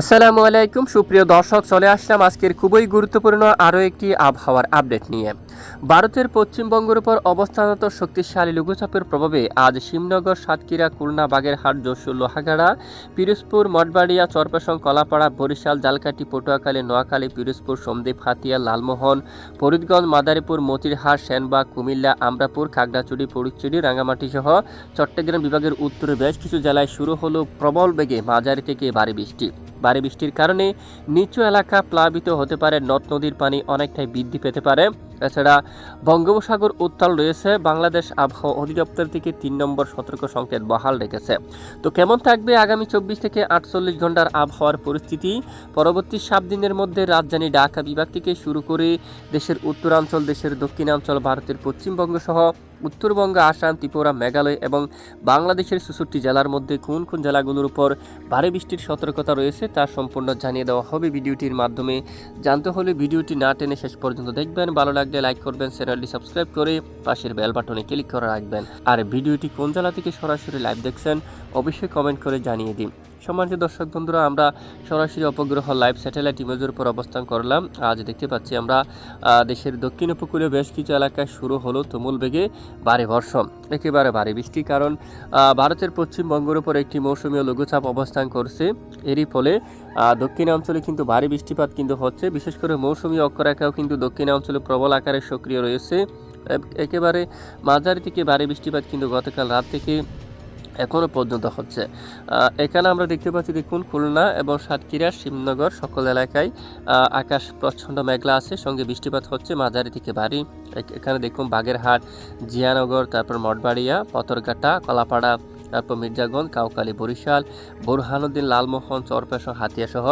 আসসালামু আলাইকুম। সুপ্রিয় দর্শক, চলে আসলাম আজকের খুবই গুরুত্বপূর্ণ আরও একটি আবহাওয়ার আপডেট নিয়ে। ভারতের পশ্চিমবঙ্গের উপর অবস্থানত শক্তিশালী লঘুচাপের প্রভাবে আজ শিবনগর, সাতক্ষীরা, খুলনা, বাগেরহাট, যশোর, লোহাগাড়া, পিরোজপুর, মঠবাড়িয়া, চরপেশং, কলাপাড়া, বরিশাল জালকাটি পটুয়াখালী, নোয়াখালী, পিরোজপুর সন্দ্বীপ হাতিয়া, লালমোহন, ফরিদগঞ্জ, মাদারীপুর, মতিরহাট, সেনবাগ, কুমিল্লা, আমরাপুর, খাগড়াছড়ি ফরিদচুরি রাঙ্গামাটি সহ চট্টগ্রাম বিভাগের উত্তরে বেশ কিছু জেলায় শুরু হলো প্রবল বেগে মাঝারি থেকে ভারী বৃষ্টি। ভারী বৃষ্টির কারণে নিচু এলাকা প্লাবিত হতে পারে, নদ নদীর পানি অনেকটাই বৃদ্ধি পেতে পারে। এছাড়া বঙ্গোপসাগর উত্তাল রয়েছে, বাংলাদেশ আবহাওয়া অধিদপ্তর থেকে তিন নম্বর সতর্ক সংকেত বহাল রেখেছে। তো কেমন থাকবে আগামী চব্বিশ থেকে আটচল্লিশ ঘণ্টার আবহাওয়ার পরিস্থিতি? পরবর্তী সাত দিনের মধ্যে রাজধানী ঢাকা বিভাগ থেকে শুরু করে দেশের উত্তরাঞ্চল, দেশের দক্ষিণাঞ্চল, ভারতের পশ্চিমবঙ্গ সহ উত্তরবঙ্গ, আসাম, ত্রিপুরা, মেঘালয় এবং বাংলাদেশের চৌষট্টি জেলার মধ্যে কোন কোন জেলাগুলোর উপর ভারী বৃষ্টির সতর্কতা রয়েছে তা সম্পূর্ণ জানিয়ে দেওয়া হবে ভিডিওটির মাধ্যমে। জানতে হলে ভিডিওটি না টেনে শেষ পর্যন্ত দেখবেন। ভালো লাগলে লাইক করবেন, চ্যানেলটি সাবস্ক্রাইব করে পাশের বেল বাটনে ক্লিক করে রাখবেন। আর ভিডিওটি কোন জেলা থেকে সরাসরি লাইভ দেখছেন, অবশ্যই কমেন্ট করে জানিয়ে দিন। সম্মানিত দর্শক বন্ধুরা, আমরা সরাসরি অপগ্রহ লাইভ স্যাটেলাইট ইমেজের উপর অবস্থান করলাম। আজ দেখতে পাচ্ছি আমরা দেশের দক্ষিণ উপকূলীয় বেশ কিছু এলাকায় শুরু হলো তুমুল বেগে ভারী বর্ষণ। একেবারে ভারী বৃষ্টি কারণ ভারতের পশ্চিমবঙ্গের উপর একটি মৌসুমীয় লঘুচাপ অবস্থান করছে। এরই ফলে দক্ষিণাঞ্চলে কিন্তু ভারী বৃষ্টিপাত কিন্তু হচ্ছে। বিশেষ করে মৌসুমী অক্ষরেখাও কিন্তু দক্ষিণাঞ্চলে প্রবল আকারে সক্রিয় রয়েছে। একেবারে মাঝারি থেকে ভারী বৃষ্টিপাত কিন্তু গতকাল রাত থেকে এখনও পর্যন্ত হচ্ছে। এখানে আমরা দেখতে পাচ্ছি, দেখুন, খুলনা এবং সাতক্ষীরা, শিবনগর সকল এলাকায় আকাশ প্রচণ্ড মেঘলা আছে, সঙ্গে বৃষ্টিপাত হচ্ছে, মাঝারি থেকে ভারী। এখানে দেখুন, বাগেরহাট, জিয়ানগর, তারপর মঠবাড়িয়া, পতরঘাটা, কলাপাড়া, তারপর মির্জাগঞ্জ কাউকালী বরিশাল, বোরহানুদ্দিন, লালমোহন, চরপেশা, হাতিয়া সহ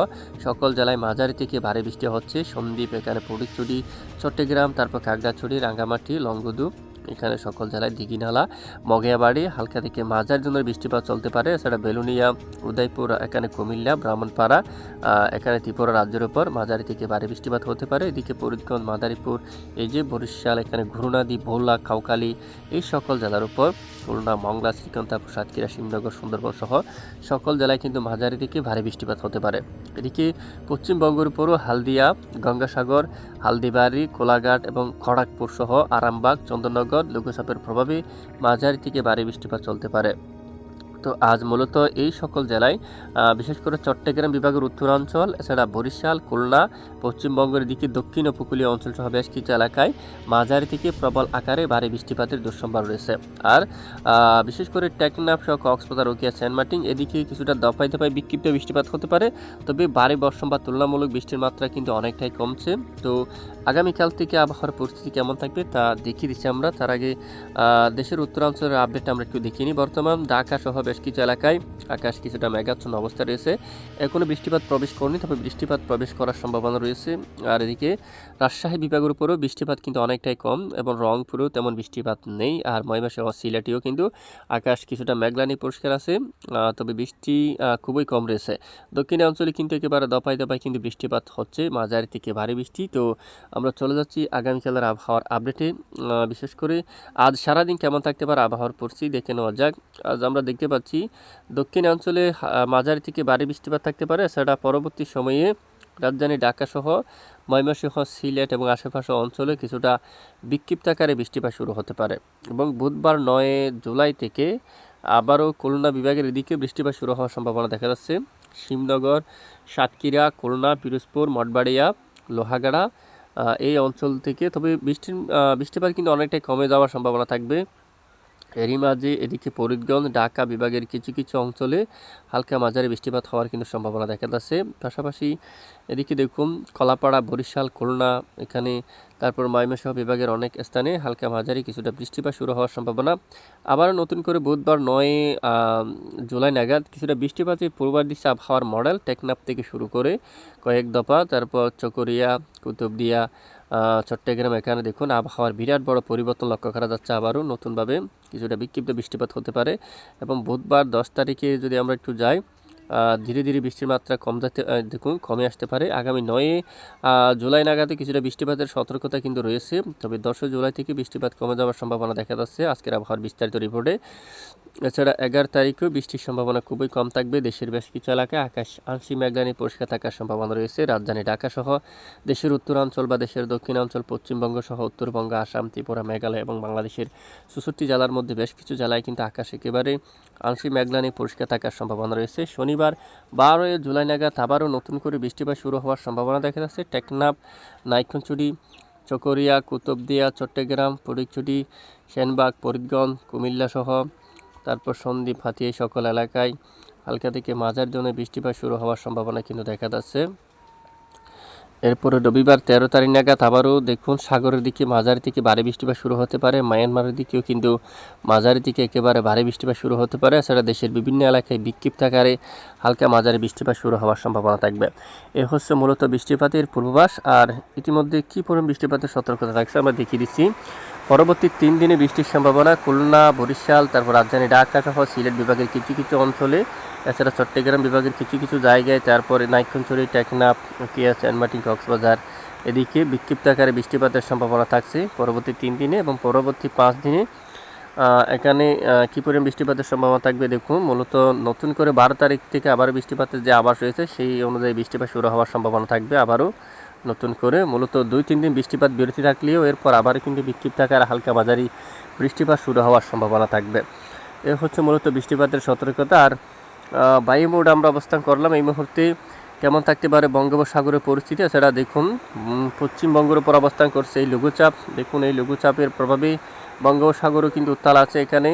সকল জেলায় মাঝারি থেকে ভারী বৃষ্টি হচ্ছে। সন্দ্বীপ, এখানে ফটিকচুরি চট্টগ্রাম, তারপর কাকড়াছড়ি রাঙ্গামাটি, লংগুদু এখানে সকল জেলায় দিঘিনালা মগিয়াবাড়ি হালকা থেকে মাঝার জন্য বৃষ্টিপাত চলতে পারে। এছাড়া বেলুনিয়া, উদয়পুর, এখানে কুমিল্লা, ব্রাহ্মণপাড়া এখানে ত্রিপুরা রাজ্যের উপর মাঝারি থেকে ভারী বৃষ্টিপাত হতে পারে। এদিকে ফরিদগঞ্জ, মাদারীপুর, এই যে বরিশাল, এখানে ঘুরুনাদি ভোলা খাউকালি এই সকল জেলার উপর খুলনা, মংলা, শ্রীকান্ত তারপর সাতক্ষীরা শিবনগর সুন্দরবন সহ সকল জেলায় কিন্তু মাঝারি থেকে ভারী বৃষ্টিপাত হতে পারে। এদিকে পশ্চিমবঙ্গের উপরও হালদিয়া, গঙ্গাসাগর, হালদিবাড়ি, কোলাঘাট এবং খড়াকপুর সহ আরামবাগ, চন্দননগর, লঘুচাপের প্রভাবে মাঝারি থেকে ভারী বৃষ্টিপাত চলতে পারে। তো আজ মূলত এই সকল জেলায় বিশেষ করে চট্টগ্রাম বিভাগের উত্তরাঞ্চল, এছাড়া বরিশাল, খুলনা, পশ্চিমবঙ্গের দিকে দক্ষিণ উপকূলীয় অঞ্চল সহ বেশ কিছু এলাকায় মাঝারি থেকে প্রবল আকারে ভারী বৃষ্টিপাতের দুঃসম্ভাব রয়েছে। আর বিশেষ করে টেকনাফ সহ কক্সবাজার রোকিয়া সেন্ট মার্টিন, এদিকে কিছুটা দফায় দফায় বিক্ষিপ্ত বৃষ্টিপাত হতে পারে, তবে ভারী বর্ষণ বা তুলনামূলক বৃষ্টির মাত্রা কিন্তু অনেকটাই কমছে। তো আগামীকাল থেকে আবহাওয়ার পরিস্থিতি কেমন থাকবে তা দেখিয়ে দিচ্ছি আমরা। তার আগে দেশের উত্তরাঞ্চলের আপডেট আমরা একটু দেখিনি বর্তমান ঢাকা সহ বেশ কিছু এলাকায় আকাশ কিছুটা মেঘাচ্ছন্ন অবস্থা রয়েছে। এখনও বৃষ্টিপাত প্রবেশ করেনি, তবে বৃষ্টিপাত প্রবেশ করার সম্ভাবনা রয়েছে। আর এদিকে রাজশাহী বিভাগের উপরেও বৃষ্টিপাত কিন্তু অনেকটাই কম এবং রংপুরেও তেমন বৃষ্টিপাত নেই। আর ময়মাসে সিলেটিও কিন্তু আকাশ কিছুটা মেঘলানি পরিষ্কার আছে তবে বৃষ্টি খুবই কম রয়েছে। দক্ষিণ অঞ্চলে কিন্তু একেবারে দফায় দফায় কিন্তু বৃষ্টিপাত হচ্ছে। মাঝারি থেকে ভারী বৃষ্টি। তো আমরা চলে যাচ্ছি আগামীকালের আবহাওয়ার আপডেটে বিশেষ করে আজ সারাদিন কেমন থাকতে পারে আবহাওয়ার পরিস্থিতি দেখে নেওয়া যাক। আজ আমরা দেখতে পাচ্ছি, দক্ষিণাঞ্চলে মাঝারি থেকে ভারী বৃষ্টিপাত থাকতে পারে। সেটা পরবর্তী সময়ে রাজধানী ঢাকা সহ ময়মনসিংহ, সিলেট এবং আশেপাশে অঞ্চলে কিছুটা বিক্ষিপ্ত আকারে বৃষ্টিপাত শুরু হতে পারে। এবং বুধবার নয় জুলাই থেকে আবারও খুলনা বিভাগের এদিকে বৃষ্টিপাত শুরু হওয়ার সম্ভাবনা দেখা যাচ্ছে। শিবনগর, সাতক্ষীরা, খুলনা, পিরোজপুর, মঠবাড়িয়া, লোহাগাড়া এই অঞ্চল থেকে। তবে বৃষ্টির বৃষ্টিপাত কিন্তু অনেকটাই কমে যাওয়ার সম্ভাবনা থাকবে। এরই মাঝে এদিকে ফরিদগঞ্জ, ঢাকা বিভাগের কিছু কিছু অঞ্চলে হালকা মাঝারি বৃষ্টিপাত হওয়ার কিন্তু সম্ভাবনা দেখা যাচ্ছে। পাশাপাশি এদিকে দেখুন, কলাপাড়া, বরিশাল, খুলনা এখানে, তারপর ময়মনসিংহ বিভাগের অনেক স্থানে হালকা মাঝারি কিছুটা বৃষ্টিপাত শুরু হওয়ার সম্ভাবনা। আবার নতুন করে বুধবার নয় জুলাই নাগাদ কিছুটা বৃষ্টিপাতের পূর্বার দিশে আবহাওয়ার মডেল টেকনাপ থেকে শুরু করে কয়েক দফা, তারপর চকরিয়া, কুতুবদিয়া চট্টগ্রাম এখানে দেখুন আবহাওয়ার বিরাট বড় পরিবর্তন লক্ষ্য করা যাচ্ছে আবারও নতুনভাবে। কিছুটা বিক্ষিপ্ত বৃষ্টিপাত হতে পারে এবং বুধবার দশ তারিখে যদি আমরা একটু যাই ধীরে ধীরে বৃষ্টির মাত্রা কম যাতে দেখুন কমে আসতে পারে। আগামী নয়ে জুলাই নাগাদে কিছুটা বৃষ্টিপাতের সতর্কতা কিন্তু রয়েছে, তবে দশই জুলাই থেকে বৃষ্টিপাত কমে যাওয়ার সম্ভাবনা দেখা যাচ্ছে। আজকের আবহাওয়ার বিস্তারিত রিপোর্টে এছাড়া এগারো তারিখেও বৃষ্টির সম্ভাবনা খুবই কম থাকবে। দেশের বেশ কিছু এলাকায় আকাশ আংশিক মেঘলানি, পরিষ্কার থাকার সম্ভাবনা রয়েছে। রাজধানী ঢাকা সহ দেশের উত্তরাঞ্চল বা দেশের দক্ষিণাঞ্চল পশ্চিমবঙ্গ সহ উত্তরবঙ্গ, আসাম, ত্রিপুরা, মেঘালয় এবং বাংলাদেশের চৌষট্টি জেলার মধ্যে বেশ কিছু জেলায় কিন্তু আকাশ একেবারে আংশিক মেঘলানি, পরিষ্কার থাকার সম্ভাবনা রয়েছে। শনিবার বারোই জুলাই নাগাদ আবারও নতুন করে বৃষ্টিপাত শুরু হওয়ার সম্ভাবনা দেখা যাচ্ছে। টেকনাফ নাইক্ষণচুরি চকরিয়া, কুতুবদিয়া, চট্টগ্রাম ফটিকছুটি সেনবাগ, ফরিদগঞ্জ কুমিল্লা সহ তারপর সন্দ্বীপ হাতিয়া সকল এলাকায় হালকা থেকে মাঝার জন্য বৃষ্টিপাত শুরু হওয়ার সম্ভাবনা কিন্তু দেখা যাচ্ছে। এরপরে রবিবার তেরো তারিখ নাগাদ আবারও দেখুন সাগরের দিকে মাঝারি থেকে ভারী বৃষ্টিপাত শুরু হতে পারে, মায়ানমারের দিকেও কিন্তু মাঝারি থেকে একেবারে ভারী বৃষ্টিপাত শুরু হতে পারে। এছাড়া দেশের বিভিন্ন এলাকায় বিক্ষিপ্ত আকারে হালকা মাঝারি বৃষ্টিপাত শুরু হওয়ার সম্ভাবনা থাকবে। এ হচ্ছে মূলত বৃষ্টিপাতের পূর্বাভাস। আর ইতিমধ্যে কী পরিমাণ বৃষ্টিপাতের সতর্কতা থাকছে আমরা দেখিয়ে দিচ্ছি। পরবর্তী তিন দিনে বৃষ্টির সম্ভাবনা, খুলনা, বরিশাল, তারপর রাজধানী ঢাকা সহ সিলেট বিভাগের কিছু কিছু অঞ্চলে, এছাড়া চট্টগ্রাম বিভাগের কিছু কিছু জায়গায়, তারপরে নাইক্ষণচুরি টেকনাফ কিয়া চ্যানমাটি কক্সবাজার, এদিকে বিক্ষিপ্ত আকারে বৃষ্টিপাতের সম্ভাবনা থাকছে পরবর্তী তিন দিনে এবং পরবর্তী পাঁচ দিনে। এখানে কী পরিমাণ বৃষ্টিপাতের সম্ভাবনা থাকবে দেখুন, মূলত নতুন করে বারো তারিখ থেকে আবার বৃষ্টিপাতের যে আবাস রয়েছে, সেই অনুযায়ী বৃষ্টিপাত শুরু হওয়ার সম্ভাবনা থাকবে আবারও। নতুন করে। মূলত দুই তিন দিন বৃষ্টিপাত বিরতি থাকলেও এরপর আবার কিন্তু বিক্ষিপ্ত আকারে হালকা মাঝারি বৃষ্টিপাত শুরু হওয়ার সম্ভাবনা থাকবে। এ হচ্ছে মূলত বৃষ্টিপাতের সতর্কতা। আর আহ, বায়ু মোড আমরা অবস্থান করলাম এই মুহূর্তে। কেমন থাকতে পারে বঙ্গোপসাগরের পরিস্থিতি এছাড়া দেখুন। পশ্চিমবঙ্গের উপর অবস্থান করছে এই লঘুচাপ। দেখুন এই লঘুচাপের প্রভাবে বঙ্গোপসাগরও কিন্তু উত্তাল আছে এখানে।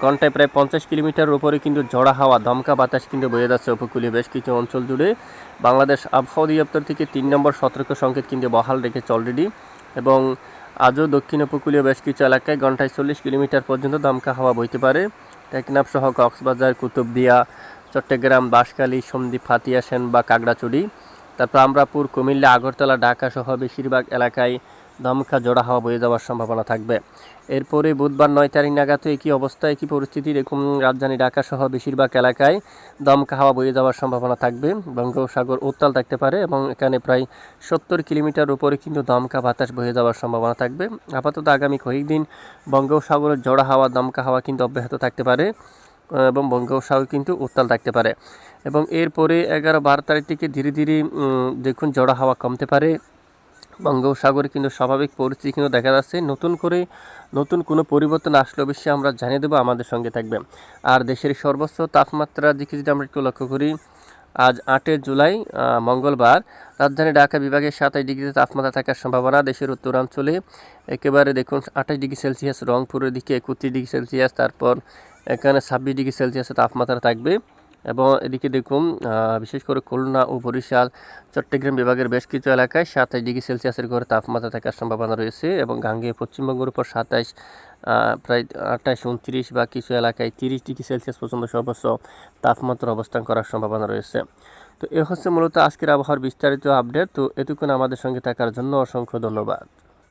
ঘন্টায় প্রায় পঞ্চাশ কিলোমিটার উপরে কিন্তু ঝড়া হাওয়া দমকা বাতাস কিন্তু বয়ে যাচ্ছে উপকূলীয় বেশ কিছু অঞ্চল জুড়ে। বাংলাদেশ আবহাওয়া অধিদপ্তর থেকে তিন নম্বর সতর্ক সংকেত কিন্তু বহাল রেখেছে অলরেডি এবং আজও দক্ষিণ উপকূলীয় বেশ কিছু এলাকায় ঘন্টায় চল্লিশ কিলোমিটার পর্যন্ত দমকা হাওয়া বইতে পারে। টেকনাফ সহ কক্সবাজার, কুতুবদিয়া, চট্টগ্রাম বাঁশখালী সন্দ্বীপ, হাতিয়া সেন বা কাগড়াচুড়ি তারপর আমরাপুর, কুমিল্লা, আগরতলা, ঢাকা সহ বেশিরভাগ এলাকায় দমকা জোড়া হাওয়া বয়ে যাওয়ার সম্ভাবনা থাকবে। এরপরে বুধবার নয় তারিখ নাগাদ একই অবস্থা একই পরিস্থিতি দেখুন রাজধানী ঢাকা সহ বেশিরভাগ এলাকায় দমকা হাওয়া বয়ে যাওয়ার সম্ভাবনা থাকবে। বঙ্গোপসাগর উত্তাল থাকতে পারে এবং এখানে প্রায় সত্তর কিলোমিটার উপরে কিন্তু দমকা বাতাস বয়ে যাওয়ার সম্ভাবনা থাকবে। আপাতত আগামী কয়েকদিন বঙ্গোপসাগরের জোড়া হাওয়া দমকা হাওয়া কিন্তু অব্যাহত থাকতে পারে এবং বঙ্গোপসাগর কিন্তু উত্তাল থাকতে পারে। এবং এরপরে এগারো বারো তারিখ থেকে ধীরে ধীরে দেখুন জোড়া হাওয়া কমতে পারে। বঙ্গোপসাগরে কিন্তু স্বাভাবিক পরিস্থিতি কিন্তু দেখা যাচ্ছে। নতুন করে নতুন কোনো পরিবর্তন আসলে অবশ্যই আমরা জানিয়ে দেবো আমাদের সঙ্গে থাকবে। আর দেশের সর্বোচ্চ তাপমাত্রার দিকে যদি আমরা একটু লক্ষ্য করি, আজ আটই জুলাই মঙ্গলবার, রাজধানী ঢাকা বিভাগে সাতাশ ডিগ্রিতে তাপমাত্রা থাকার সম্ভাবনা, দেশের উত্তরাঞ্চলে একেবারে দেখুন আঠাশ ডিগ্রি সেলসিয়াস, রংপুরের দিকে একত্রিশ ডিগ্রি সেলসিয়াস, তারপর এখানে ছাব্বিশ ডিগ্রি সেলসিয়াসের তাপমাত্রা থাকবে। এবং এদিকে দেখুন বিশেষ করে খুলনা ও বরিশাল, চট্টগ্রাম বিভাগের বেশ কিছু এলাকায় সাতাশ ডিগ্রি সেলসিয়াসের ঘরে তাপমাত্রা থাকার সম্ভাবনা রয়েছে এবং গাঙ্গেয় পশ্চিমবঙ্গের উপর সাতাশ প্রায় আঠাশ, উনত্রিশ বা কিছু এলাকায় তিরিশ ডিগ্রি সেলসিয়াস পর্যন্ত সর্বোচ্চ তাপমাত্রা অবস্থান করার সম্ভাবনা রয়েছে। তো এ হচ্ছে মূলত আজকের আবহাওয়ার বিস্তারিত আপডেট। তো এতক্ষণ আমাদের সঙ্গে থাকার জন্য অসংখ্য ধন্যবাদ।